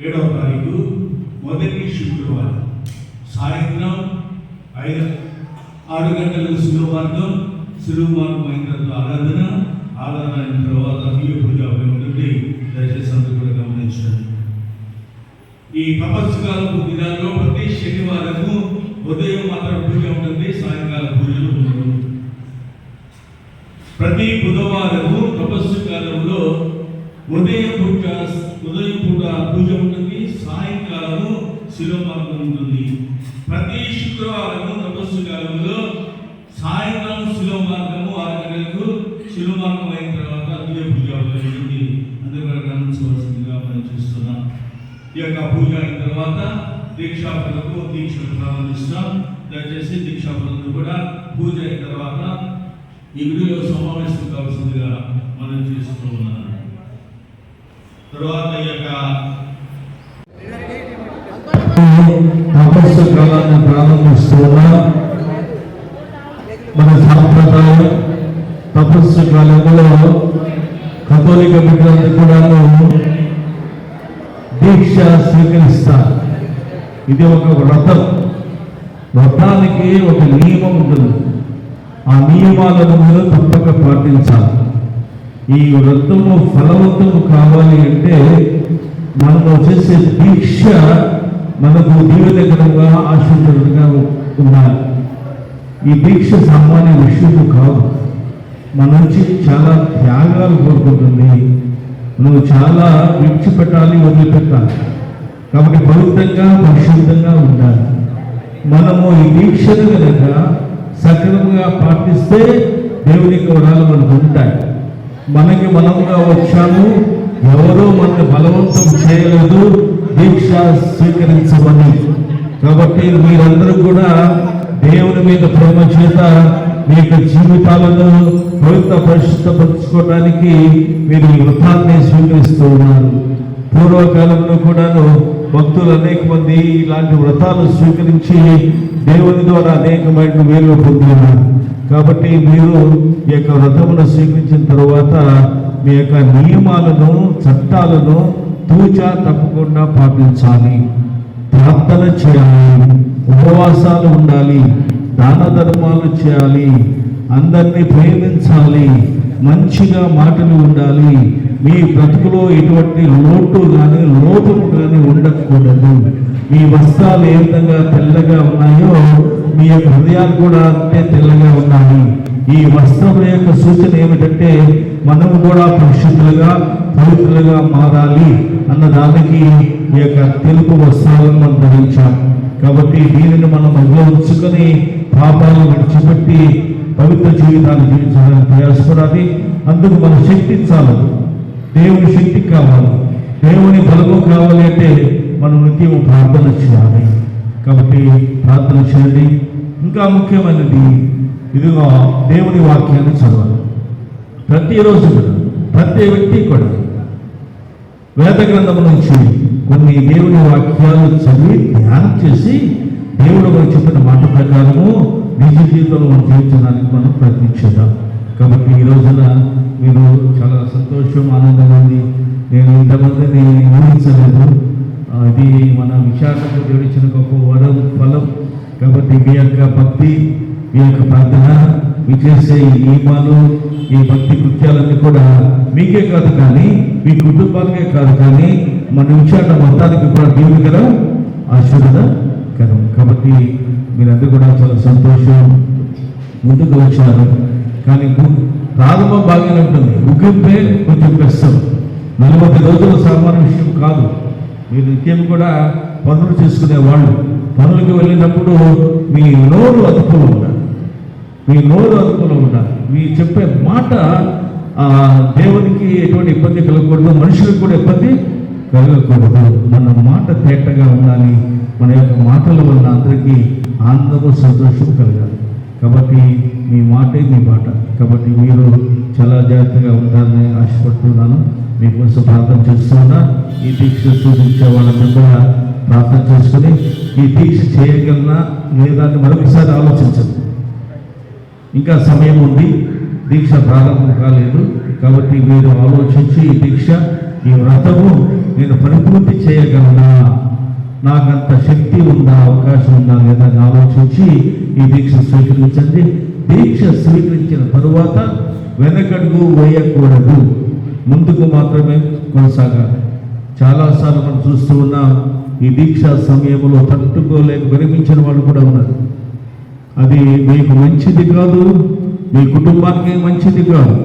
ఏడవ తారీఖు మొదటి శుక్రవారం. సాయంత్రం ఐదు ఆరు గంటలకు శుక్రవారం మార్గం అయిన తర్వాత ఆరాధన. ఆరాధన అయిన తర్వాత దివ్య పూజ ఉంటుంది దయచేసి అందరూ కూడా గమనించండి. ఈ ప్రపంచకాలపు దినాల్లో ప్రతి శనివారము ఉదయం మాత్రం పూజ ఉంటుంది సాయంకాల పూజలు ఉంటుంది ప్రతి బుధవారము తపస్సు కాలంలో ఉదయం పూట ఉదయం పూట పూజ ఉంటుంది సాయంకాలము శిరోమార్గం ఉంటుంది ప్రతి శుక్రవారము తపస్సు కాలంలో సాయంకాలం శిరోమార్గము ఆరు గంటలకు శిరోమార్గం అయిన తర్వాత అదే పూజ ఉంటుంది అందరూ గమనించవలసిందిగా మనం చూస్తున్నాం. ఈ యొక్క పూజ అయిన తర్వాత దీక్షాపలకు దీక్షను ప్రారంభిస్తాం. దయచేసి దీక్షాపలకు కూడా పూజ అయిన తర్వాత ఈ వీడియో సమావేశం కావాల్సిందిగా మనం చేస్తూ ఉన్నాను. తర్వాత ఈ యొక్క తపస్సు కాలాన్ని ప్రారంభిస్తున్నా మన సాంప్రదాయం తపస్సు కాలంలో కథోలిక బిడ్డలందరూ కూడా దీక్ష స్వీకరిస్తారు. ఇది ఒక వ్రతం. వ్రతానికి ఒక నియమం ఉంటుంది. ఆ నియమాలను కూడా తప్పక పాటించాలి. ఈ వ్రతము ఫలవంతము కావాలి అంటే మనము చేసే దీక్ష మనకు దీవెనకరంగా ఆశీర్వదంగా ఉండాలి. ఈ దీక్ష సామాన్య విషయము కాదు. మన నుంచి చాలా త్యాగాలు కోరుకుంటుంది. నువ్వు చాలా విడిచిపెట్టాలి వదిలిపెట్టాలి. కాబట్టి పవిత్రంగా పరిశుద్ధంగా ఉండాలి. మనము ఈ దీక్షను కనుక సక్రమంగా పాటిస్తే దేవుని వరాలు మనకు ఉంటాయి మనకి మనముగా వచ్చాము. ఎవరో మనల్ని బలవంతం చేయలేదు. దీక్ష స్వీకరించమని. కాబట్టి మీరందరూ కూడా దేవుని మీద ప్రేమ చేత మీ యొక్క జీవితాలను పవిత్ర పరిశుద్ధపరచుకోవడానికి మీరు ఈ వృత్తాన్ని స్వీకరిస్తూ ఉన్నారు. పూర్వకాలంలో కూడాను భక్తులు అనేక మంది ఇలాంటి వ్రతాలు స్వీకరించి దేవుని ద్వారా అనేకమైన మేలు పొంది కాబట్టి మీరు ఈ యొక్క వ్రతమును స్వీకరించిన తర్వాత మీ యొక్క నియమాలను చట్టాలను తూచా తప్పకుండా పాటించాలి. ప్రార్థన చేయాలి. ఉపవాసాలు ఉండాలి. దాన ధర్మాలు చేయాలి. అందరినీ ప్రేమించాలి. మంచిగా మాటలు ఉండాలి. మీ బ్రతుకులో ఎటువంటి లోటు కానీ లోపము కానీ ఉండకూడదు. మీ వస్త్రాలు ఏ విధంగా తెల్లగా ఉన్నాయో మీ యొక్క హృదయాలు కూడా అంతే తెల్లగా ఉన్నాయి. ఈ వస్త్రం యొక్క సూచన ఏమిటంటే మనము కూడా పరిశుద్ధులుగా పవిత్రులుగా మారాలి అన్న దానికి ఈ యొక్క తెలుపు వస్త్రాలను మనం ధరించాం. కాబట్టి దీనిని మనం ఉంచుకొని పాపాలను విడిచిపెట్టి పవిత్ర జీవితాన్ని జీవించాలని ప్రయాసపడాలి. అందుకు మన శక్తి చాలదు. దేవుని శక్తి కావాలి. దేవుని బలము కావాలి అంటే మనం నిత్యం ప్రార్థన చేయాలి. కాబట్టి ప్రార్థన చేయండి. ఇంకా ముఖ్యమైనది ఇదిగో దేవుని వాక్యాన్ని చదవాలి. ప్రతిరోజు కూడా ప్రతి వ్యక్తి కూడా వేద గ్రంథం నుంచి కొన్ని దేవుని వాక్యాలు చదివి ధ్యానం చేసి దేవుడు మనకు చెప్పిన మాట ప్రకారము నిజ జీవితంలో మనం జీవించడానికి మనం ప్రయత్నించేద్దాం. కాబట్టి ఈ రోజున మీరు చాలా సంతోషం ఆనందంగా ఉంది. నేను ఇంతమందిని ఊహించలేదు. ఇది మన విశాఖకు జోడించిన గొప్ప వరం ఫలం. కాబట్టి మీ యొక్క భక్తి మీ యొక్క ప్రార్థన మీ చేసే ఈ నియమాలు ఈ భక్తి కృత్యాలన్నీ కూడా మీకే కాదు కానీ మీ కుటుంబానికే కాదు కానీ మన విశాఖ మొత్తానికి కూడా దీవునికరం ఆశీర్వదకరం. కాబట్టి మీరందరూ కూడా చాలా సంతోషం ముందుకు వచ్చారు. కానీ ప్రారంభం బాగానే ఉంటుంది. ముగింపే కొంచెం కష్టం. నలభై రోజుల సామాన్య విషయం కాదు. మీరు నిత్యం కూడా పనులు చేసుకునే వాళ్ళు పనులకు వెళ్ళినప్పుడు మీ నోరు అదుపులో ఉండాలి. మీ నోరు అదుపులో ఉండాలి. మీ చెప్పే మాట దేవునికి ఎటువంటి ఇబ్బంది కలగకూడదు మనుషులకు కూడా ఇబ్బంది కలగకూడదు. మన మాట తేటగా ఉండాలి. మన యొక్క మాటల వల్ల అందరికీ ఆనందము సంతోషం కలగాలి. కాబట్టి మీ మాటే మీ మాట కాబట్టి మీరు చాలా జాగ్రత్తగా ఉంటారని ఆశపడుతున్నాను. మీకోసం ప్రార్థన చేస్తున్నా ఈ దీక్ష సూచించే వాళ్ళందరూ కూడా ప్రార్థన చేసుకుని ఈ దీక్ష చేయగలనా లేదని మరొకసారి ఆలోచించండి. ఇంకా సమయం ఉంది. దీక్ష ప్రారంభం కాలేదు. కాబట్టి మీరు ఆలోచించి ఈ దీక్ష ఈ వ్రతము నేను పరిపూర్తి చేయగలనా? నాకంత శక్తి ఉందా అవకాశం ఉందా లేదా అని ఆలోచించి ఈ దీక్ష స్వీకరించండి. దీక్ష స్వీకరించిన తరువాత వెనకడుగు వేయకూడదు. ముందుకు మాత్రమే కొనసాగాలి. చాలాసార్లు మనం చూస్తూ ఉన్నాం ఈ దీక్ష సమయంలో తట్టుకోలేక విరమించిన వాళ్ళు కూడా ఉన్నారు. అది మీకు మంచిది కాదు మీ కుటుంబానికి మంచిది కాదు.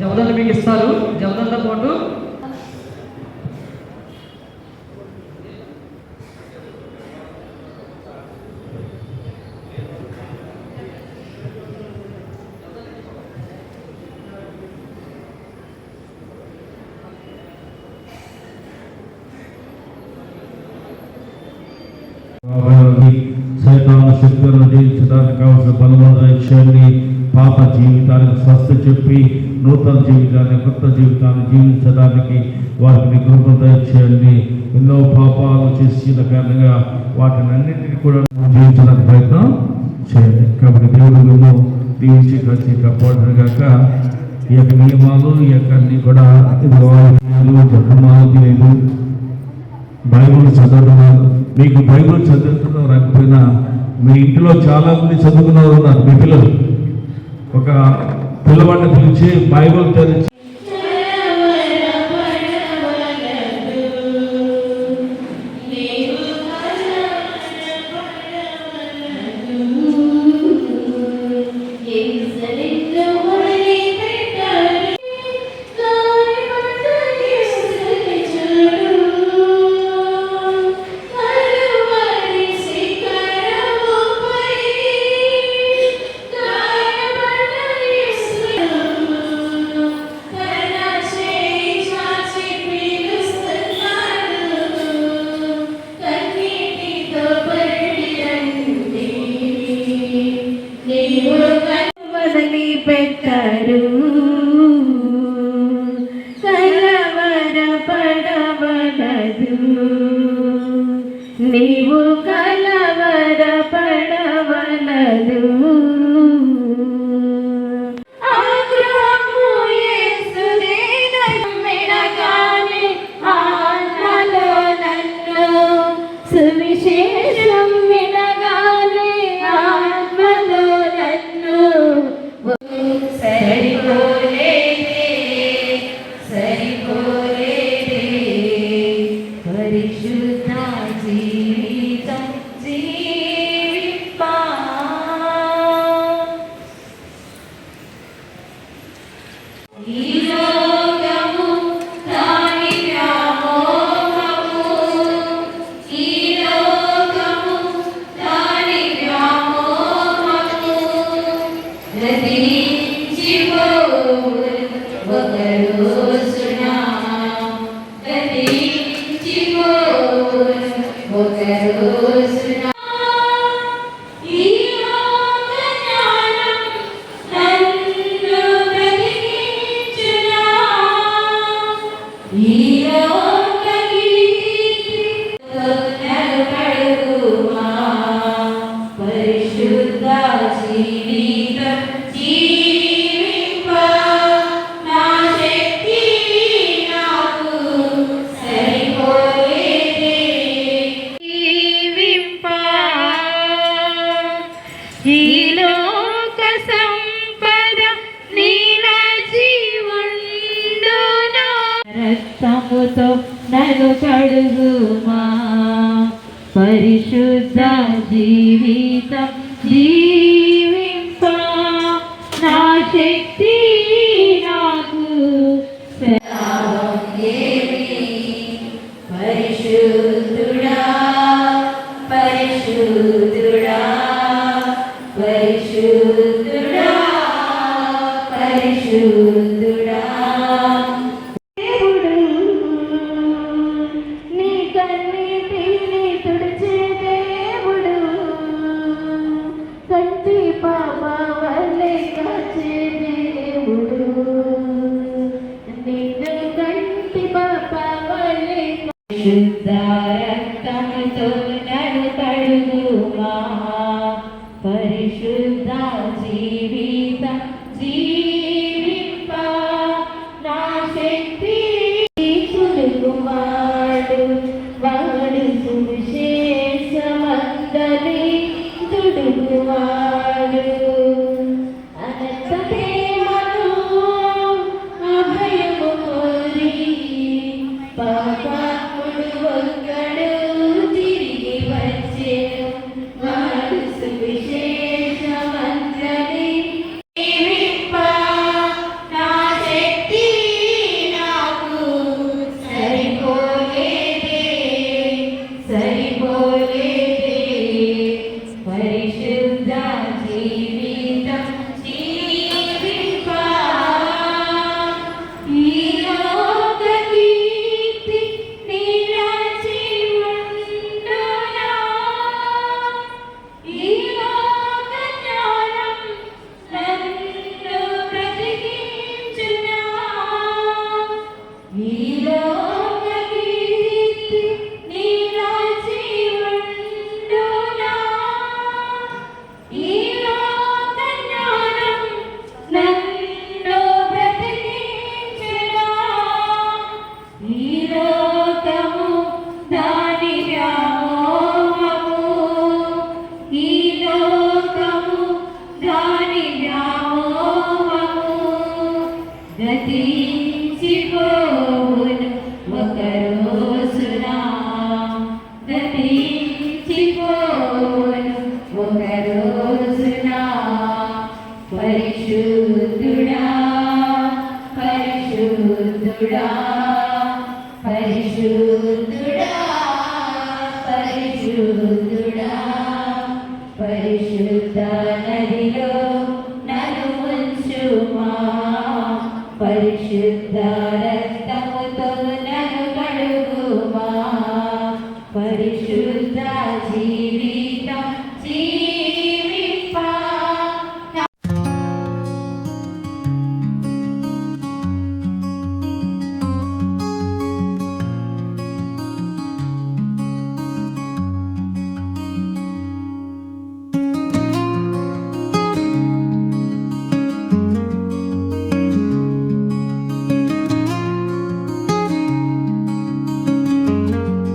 జవదాలు మీకు ఇస్తారు. జవదాలతో పాటు వారిని శక్తులను జయించడానికి కావలసిన బలమైన ఇచ్చేయండి పాప జీవితానికి స్వస్థ చెప్పి నూతన జీవితాన్ని కొత్త జీవితాన్ని జీవించడానికి వారికి కృప దయచేయండి. ఎన్నో పాపాలు చేసిన కారణంగా వాటిని అన్నింటినీ కూడా జీవించడానికి ప్రయత్నం చేయండి. కాబట్టి దేవుడు మేము దీవించి కలిసి కాపాడును కాక ఈ యొక్క నియమాలు ఈ యొక్క అన్ని కూడా ఇది వాయిదాలు జన్మాలు తెలియదు చదవడం మీకు బైబిల్ చదువుతున్న రాకపోయినా మీ ఇంట్లో చాలా మంది చదువుకున్న ఉన్నారు. మీ పిల్లలు. ఒక పిల్లవాడిని పిలిచి బైబిల్ తెరిచి Viva సముతో నను కడుగుమా పరిశుద్ధ జీవితం జీ ശുദ്ധാരക്തം തോന്നൽ പഴുകൂ